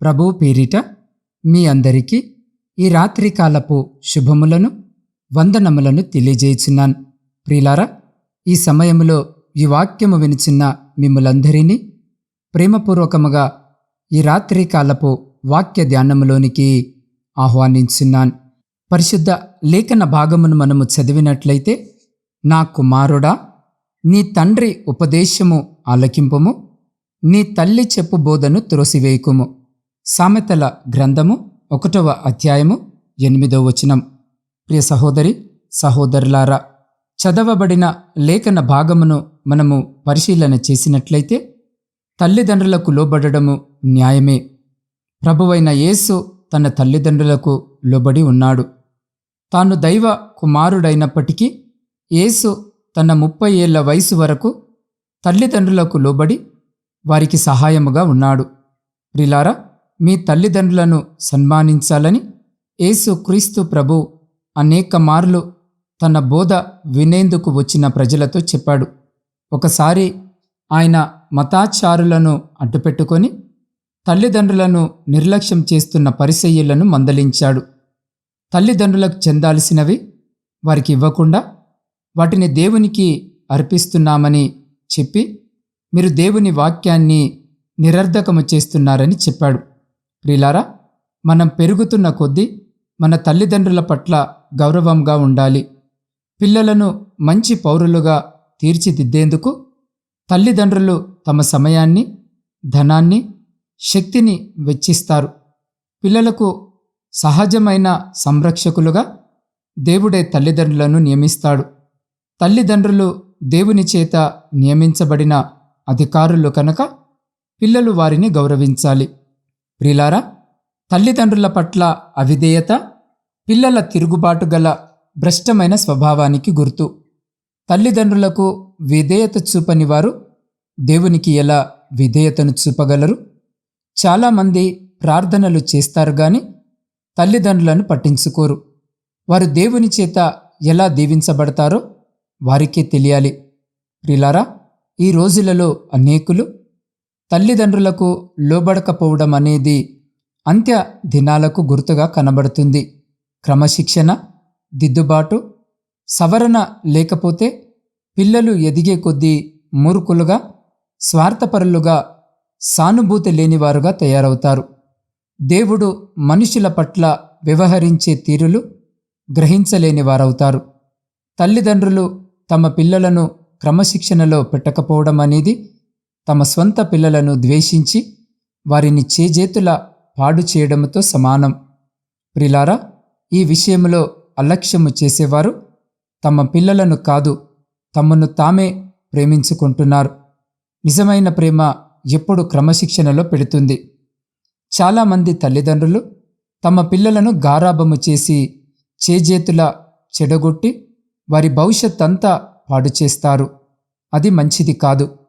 ప్రభు పేరిట మీ అందరికీ ఈ రాత్రికాలపు శుభములను వందనములను తెలియజేయుచున్నాను. ప్రియులారా ఈ సమయంలో ఈ వాక్యము వినిచిన్న మిమ్మలందరినీ ప్రేమపూర్వకముగా ఈ రాత్రికాలపు వాక్య ధ్యానములోనికి ఆహ్వానించున్నాను. పరిశుద్ధ లేఖన భాగమును మనము చదివినట్లయితే నా కుమారుడా నీ తండ్రి ఉపదేశము ఆలకింపము నీ తల్లి చెప్పు బోధను త్రోసివేయకుము. సామెతల గ్రంథము ఒకటవ అధ్యాయము ఎనిమిదవ వచనం. ప్రియ సహోదరి సహోదరులారా చదవబడిన లేఖన భాగమును మనము పరిశీలన చేసినట్లయితే తల్లిదండ్రులకు లోబడము న్యాయమే. ప్రభువైన యేసు తన తల్లిదండ్రులకు లోబడి ఉన్నాడు. తాను దైవ కుమారుడైనప్పటికీ యేసు తన ముప్పై ఏళ్ళ వయసు వరకు తల్లిదండ్రులకు లోబడి వారికి సహాయముగా ఉన్నాడు. ప్రిలారా మీ తల్లిదండ్రులను సన్మానించాలని యేసు క్రీస్తు ప్రభు అనేక మార్లు తన బోధ వినేందుకు వచ్చిన ప్రజలతో చెప్పాడు. ఒకసారి ఆయన మతాచారులను అడ్డుపెట్టుకొని తల్లిదండ్రులను నిర్లక్ష్యం చేస్తున్న పరిసయ్యులను మందలించాడు. తల్లిదండ్రులకు చెందాల్సినవి వారికి ఇవ్వకుండా వాటిని దేవునికి అర్పిస్తున్నామని చెప్పి మీరు దేవుని వాక్యాన్ని నిరర్ధకము చేస్తున్నారని చెప్పాడు. ప్రిలారా మనం పెరుగుతున్న కొద్దీ మన తల్లిదండ్రుల పట్ల గౌరవంగా ఉండాలి. పిల్లలను మంచి పౌరులుగా తీర్చిదిద్దేందుకు తల్లిదండ్రులు తమ సమయాన్ని ధనాన్ని శక్తిని వెచ్చిస్తారు. పిల్లలకు సహజమైన సంరక్షకులుగా దేవుడే తల్లిదండ్రులను నియమిస్తాడు. తల్లిదండ్రులు దేవుని చేత నియమించబడిన అధికారులు కనుక పిల్లలు వారిని గౌరవించాలి. ప్రిలారా తల్లిదండ్రుల పట్ల అవిధేయత పిల్లల తిరుగుబాటు గల భ్రష్టమైన స్వభావానికి గుర్తు. తల్లిదండ్రులకు విధేయత చూపని వారు దేవునికి ఎలా విధేయతను చూపగలరు? చాలామంది ప్రార్థనలు చేస్తారు గాని తల్లిదండ్రులను పట్టించుకోరు. వారు దేవుని చేత ఎలా దీవించబడతారో వారికే తెలియాలి. ప్రిలారా ఈ రోజులలో అనేకులు తల్లిదండ్రులకు లోబడకపోవడం అనేది అంత్య దినాలకు గుర్తుగా కనబడుతుంది. క్రమశిక్షణ దిద్దుబాటు సవరణ లేకపోతే పిల్లలు ఎదిగే కొద్దీ మూర్ఖులుగా స్వార్థపరులుగా సానుభూతి లేనివారుగా తయారవుతారు. దేవుడు మనుషుల పట్ల వ్యవహరించే తీరులు గ్రహించలేని వారవుతారు తల్లిదండ్రులు తమ పిల్లలను క్రమశిక్షణలో పెట్టకపోవడం అనేది తమ స్వంత పిల్లలను ద్వేషించి వారిని చేజేతుల పాడు చేయడంతో సమానం. ప్రిలారా ఈ విషయంలో అలక్ష్యము చేసేవారు తమ పిల్లలను కాదు తమను తామే ప్రేమించుకుంటున్నారు. నిజమైన ప్రేమ ఎప్పుడు క్రమశిక్షణలో పెడుతుంది. చాలామంది తల్లిదండ్రులు తమ పిల్లలను గారాబము చేసి చేజేతుల చెడగొట్టి వారి భవిష్యత్ అంతా పాడు చేస్తారు. అది మంచిది కాదు.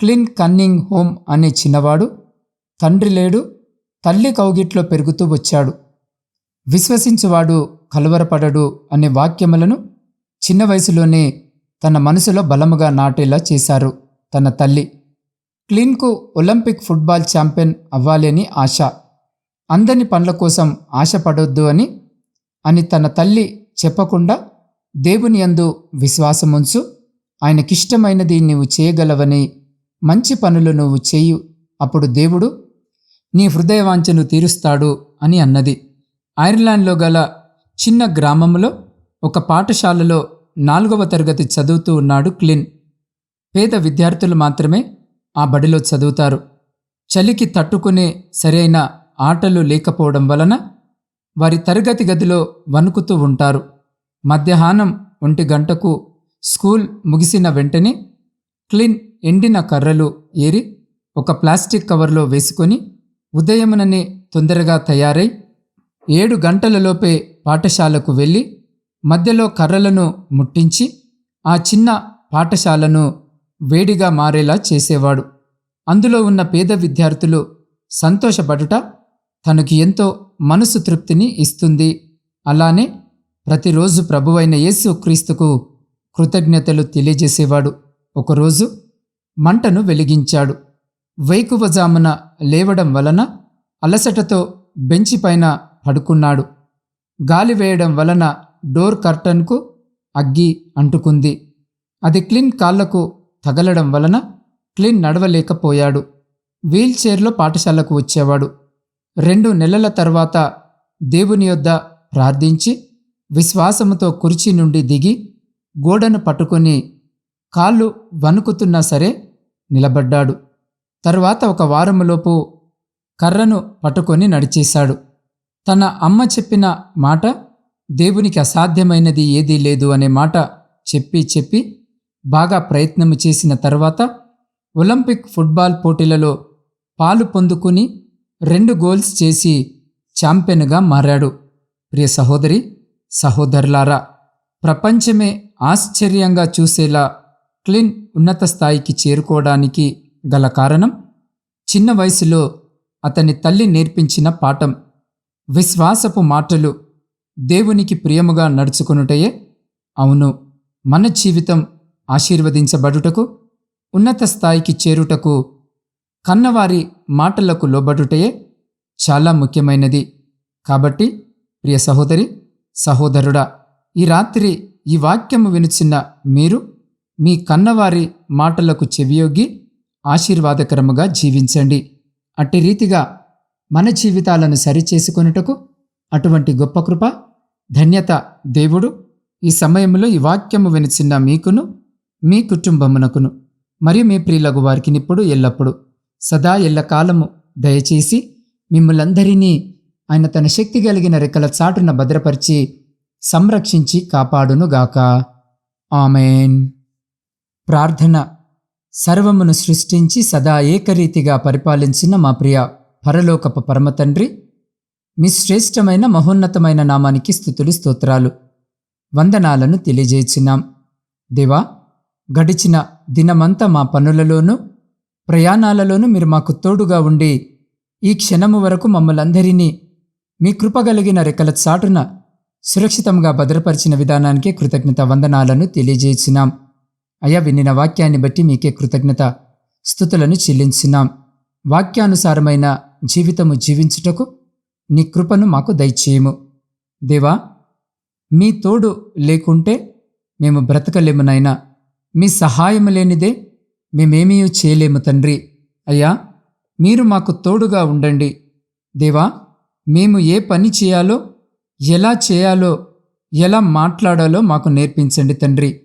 క్లీన్ కన్నింగ్ హోమ్ అనే చిన్నవాడు తండ్రి లేడు తల్లి కౌగిట్లో పెరుగుతూ వచ్చాడు. విశ్వసించువాడు కలవరపడడు అనే వాక్యములను చిన్న వయసులోనే తన మనసులో బలముగా నాటేలా చేశారు తన తల్లి. క్లీన్కు ఒలింపిక్ ఫుట్బాల్ ఛాంపియన్ అవ్వాలని ఆశ. అందని పనుల కోసం ఆశపడొద్దు అని అని తన తల్లి చెప్పకుండా దేవుని యందు విశ్వాసముంచు ఆయనకిష్టమైనది నీవు చేయగలవని మంచి పనులు నువ్వు చేయు అప్పుడు దేవుడు నీ హృదయవాంఛను తీరుస్తాడు అని అన్నది. ఐర్లాండ్లో గల చిన్న గ్రామంలో ఒక పాఠశాలలో నాలుగవ తరగతి చదువుతూ ఉన్నాడు క్లిన్. పేద విద్యార్థులు మాత్రమే ఆ బడిలో చదువుతారు. చలికి తట్టుకునే సరైన ఆటలు లేకపోవడం వలన వారి తరగతి గదిలో వణుకుతూ ఉంటారు. మధ్యాహ్నం ఒంటి గంటకు స్కూల్ ముగిసిన వెంటనే క్లీన్ ఎండిన కర్రలు ఏరి ఒక ప్లాస్టిక్ కవర్లో వేసుకొని ఉదయముననే తొందరగా తయారై ఏడు గంటలలోపే పాఠశాలకు వెళ్ళి మధ్యలో కర్రలను ముట్టించి ఆ చిన్న పాఠశాలను వేడిగా మారేలా చేసేవాడు. అందులో ఉన్న పేద విద్యార్థులు సంతోషపడుట తనకి ఎంతో మనసు తృప్తిని ఇస్తుంది. అలానే ప్రతిరోజు ప్రభువైన యేసు క్రీస్తుకు కృతజ్ఞతలు తెలియజేసేవాడు. ఒకరోజు మంటను వెలిగించాడు. వైకువజామున లేవడం వలన అలసటతో బెంచి పైన పడుకున్నాడు. గాలి వేయడం వలన డోర్ కర్టన్కు అగ్గి అంటుకుంది. అది క్లిన్ కాళ్ళకు తగలడం వలన క్లిన్ నడవలేకపోయాడు. వీల్చైర్లో పాఠశాలకు వచ్చేవాడు. రెండు నెలల తర్వాత దేవుని యొద్ద ప్రార్థించి విశ్వాసముతో కుర్చీ నుండి దిగి గోడను పట్టుకొని కాళ్ళు వణుకుతున్నా సరే నిలబడ్డాడు. తరువాత ఒక వారములోపు కర్రను పట్టుకొని నడిచేశాడు. తన అమ్మ చెప్పిన మాట దేవునికి అసాధ్యమైనది ఏదీ లేదు అనే మాట చెప్పి చెప్పి బాగా ప్రయత్నము చేసిన తర్వాత ఒలింపిక్ ఫుట్బాల్ పోటీలలో పాలు పొందుకుని రెండు గోల్స్ చేసి ఛాంపియన్గా మారాడు. ప్రియ సహోదరి సహోదరులారా ప్రపంచమే ఆశ్చర్యంగా చూసేలా క్లీన్ ఉన్నత స్థాయికి చేరుకోవడానికి గల కారణం చిన్న వయసులో అతని తల్లి నేర్పించిన పాఠం. విశ్వాసపు మాటలు దేవునికి ప్రియముగా నడుచుకునుటయే. అవును మన జీవితం ఆశీర్వదించబడుటకు ఉన్నత స్థాయికి చేరుటకు కన్నవారి మాటలకు లోబడుటయే చాలా ముఖ్యమైనది. కాబట్టి ప్రియ సహోదరి సహోదరుడా ఈ రాత్రి ఈ వాక్యము వినుచున్న మీరు మీ కన్నవారి మాటలకు చెవియొగ్గి ఆశీర్వాదకరముగా జీవించండి. అట్టి రీతిగా మన జీవితాలను సరిచేసుకొనుటకు అటువంటి గొప్ప కృప ధన్యత దేవుడు ఈ సమయంలో ఈ వాక్యము వినిచిన్న మీకును మీ కుటుంబమునకును మరియు మీ ప్రియులకు వారికి ఇప్పుడు ఎల్లప్పుడు. సదా ఎల్లకాలము దయచేసి మిమ్మలందరినీ ఆయన తన శక్తి కలిగిన రెక్కల చాటున భద్రపరిచి సంరక్షించి కాపాడునుగాక. ఆమెన్. ప్రార్థన సర్వమును సృష్టించి సదా ఏకరీతిగా పరిపాలించిన మా ప్రియ పరలోకపు పరమతండ్రి మీ శ్రేష్టమైన మహోన్నతమైన నామానికి స్థుతులు స్తోత్రాలు వందనాలను తెలియజేసినాం దేవా గడిచిన దినమంతా మా పనులలోనూ ప్రయాణాలలోనూ మీరు మాకు తోడుగా ఉండి ఈ క్షణము వరకు మమ్మలందరినీ మీ కృపగలిగిన రెక్కల చాటున సురక్షితంగా భద్రపరిచిన విధానానికి కృతజ్ఞత వందనాలను తెలియజేసినాం అయ్యా వినిన వాక్యాన్ని బట్టి మీకే కృతజ్ఞత. స్థుతులను చెల్లించున్నాం వాక్యానుసారమైన జీవితము జీవించుటకు నీ కృపను మాకు దయచేయము. దేవా మీ తోడు లేకుంటే మేము బ్రతకలేము నాయనా. మీ సహాయం లేనిదే మేమేమీ చేయలేము తండ్రి. అయ్యా మీరు మాకు తోడుగా ఉండండి. దేవా మేము ఏ పని చేయాలో ఎలా చేయాలో ఎలా మాట్లాడాలో మాకు నేర్పించండి తండ్రి.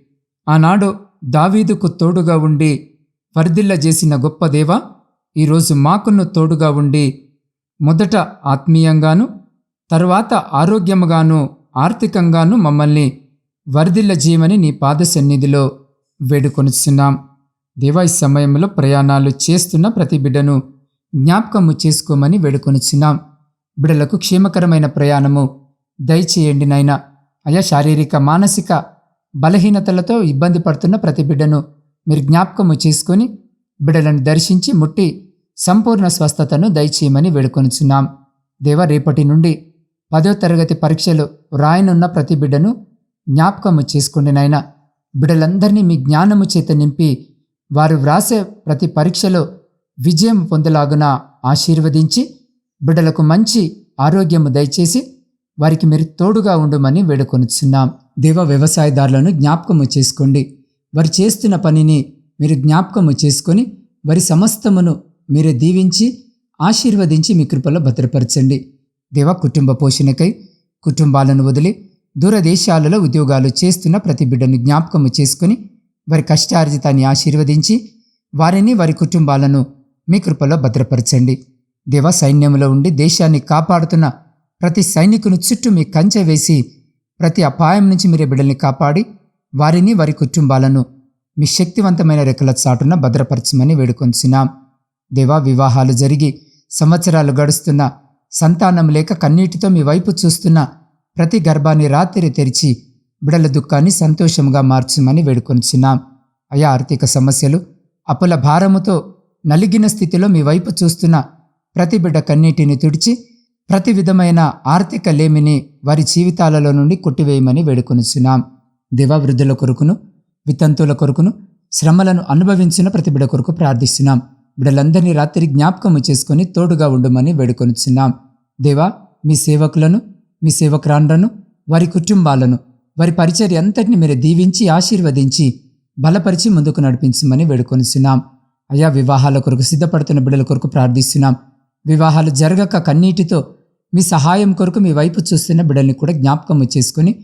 ఆనాడు దావీదుకు తోడుగా ఉండి వర్ధిల్ల చేసిన గొప్ప దేవ ఈరోజు మాకును తోడుగా ఉండి మొదట ఆత్మీయంగాను తర్వాత ఆరోగ్యముగాను ఆర్థికంగాను మమ్మల్ని వర్ధిల్ల చేయమని నీ పాద సన్నిధిలో వేడుకొనిస్తున్నాం దేవా ఈ సమయంలో ప్రయాణాలు చేస్తున్న ప్రతి బిడ్డను జ్ఞాపకము చేసుకోమని వేడుకొనిచున్నాం. బిడ్డలకు క్షేమకరమైన ప్రయాణము దయచేయండి నాయన. అయా శారీరక మానసిక బలహీనతలతో ఇబ్బంది పడుతున్న ప్రతి బిడ్డను మీరు జ్ఞాపకము చేసుకొని బిడ్డలను దర్శించి ముట్టి సంపూర్ణ స్వస్థతను దయచేయమని వేడుకొనిచున్నాం. దేవ రేపటి నుండి పదో తరగతి పరీక్షలు రాయనున్న ప్రతి బిడ్డను జ్ఞాపకము చేసుకోండి నాయన. బిడ్డలందరినీ మీ జ్ఞానము చేత నింపి వారు వ్రాసే ప్రతి పరీక్షలో విజయం పొందలాగున ఆశీర్వదించి బిడ్డలకు మంచి ఆరోగ్యము దయచేసి వారికి మీరు తోడుగా ఉండమని వేడుకొనిచున్నాం. దేవ వ్యవసాయదారులను జ్ఞాపకము చేసుకోండి. వారు చేస్తున్న పనిని మీరు జ్ఞాపకము చేసుకొని వారి సమస్తమును మీరు దీవించి ఆశీర్వదించి మీ కృపలో భద్రపరచండి. దేవ కుటుంబ పోషణకై కుటుంబాలను వదిలి దూరదేశాలలో ఉద్యోగాలు చేస్తున్న ప్రతి బిడ్డను జ్ఞాపకము చేసుకొని వారి కష్టార్జితాన్ని ఆశీర్వదించి వారిని వారి కుటుంబాలను మీ కృపలో భద్రపరచండి. దేవ సైన్యంలో ఉండి దేశాన్ని కాపాడుతున్న ప్రతి సైనికును చుట్టూ మీ కంచె వేసి ప్రతి అపాయం నుంచి మీరే బిడ్డల్ని కాపాడి వారిని వారి కుటుంబాలను మీ శక్తివంతమైన రెక్కల చాటున భద్రపరచమని వేడుకొంచున్నాం దేవా వివాహాలు జరిగి సంవత్సరాలు గడుస్తున్న సంతానం లేక కన్నీటితో మీ వైపు చూస్తున్న ప్రతి గర్భాన్ని రాత్రి తెరిచి బిడల దుఃఖాన్ని సంతోషంగా మార్చమని వేడుకొంచున్నాం అయా ఆర్థిక సమస్యలు అప్పుల భారముతో నలిగిన స్థితిలో మీ వైపు చూస్తున్న ప్రతి బిడ్డ కన్నీటిని తుడిచి ప్రతి విధమైన ఆర్థిక లేమిని వారి జీవితాలలో నుండి కొట్టివేయమని వేడుకొనిచున్నాం. దివావృద్ధుల కొరకును వితంతుల కొరకును శ్రమలను అనుభవించిన ప్రతి బిడ కొరకు ప్రార్థిస్తున్నాం. బిడలందరినీ రాత్రి జ్ఞాపకము చేసుకొని తోడుగా ఉండమని వేడుకొనిచున్నాం. దేవా మీ సేవకులను మీ సేవకురాండ్రను వారి కుటుంబాలను వారి పరిచర్య అంతటిని మీరు దీవించి ఆశీర్వదించి బలపరిచి ముందుకు నడిపించమని వేడుకొనిచున్నాం. అయా వివాహాల కొరకు సిద్ధపడుతున్న బిడ్డల కొరకు ప్రార్థిస్తున్నాం. వివాహాలు జరగక కన్నీటితో మీ సహాయం కొరకు మీ వైపు చూస్తున్న బిడ్డల్ని కూడా జ్ఞాపకము చేసుకుని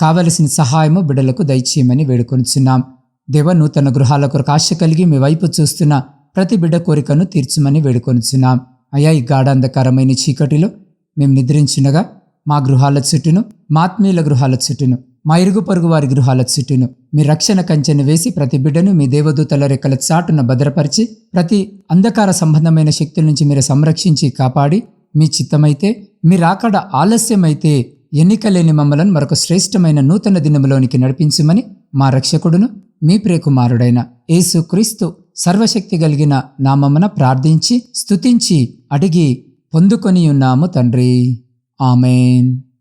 కావలసిన సహాయము బిడ్డలకు దయచేయమని వేడుకొనిచున్నాం. దేవ నూతన గృహాల కొరకు ఆశ కలిగి మీ వైపు చూస్తున్న ప్రతి బిడ్డ కోరికను తీర్చమని వేడుకొనిచున్నాం. అయా ఈ గాఢాంధకారమైన చీకటిలో మేము నిద్రించినగా మా గృహాల చుట్టూను మా ఆత్మీయుల గృహాల చుట్టూను మా ఇరుగు పొరుగు వారి గృహాల చుట్టూను మీ రక్షణ కంచెను వేసి ప్రతి బిడ్డను మీ దేవదూతల రెక్కల చాటున భద్రపరిచి ప్రతి అంధకార సంబంధమైన శక్తుల నుంచి మీరు సంరక్షించి కాపాడి మీ చిత్తమైతే మీ రాకడ ఆలస్యమైతే ఎన్నిక లేని మమ్మలను మరొక శ్రేష్టమైన నూతన దినములోనికి నడిపించమని మా రక్షకుడును మీ ప్రియకుమారుడైన యేసు క్రీస్తు సర్వశక్తి కలిగిన నామమున ప్రార్థించి స్తుతించి అడిగి పొందుకొని ఉన్నాము తండ్రి. ఆమెన్.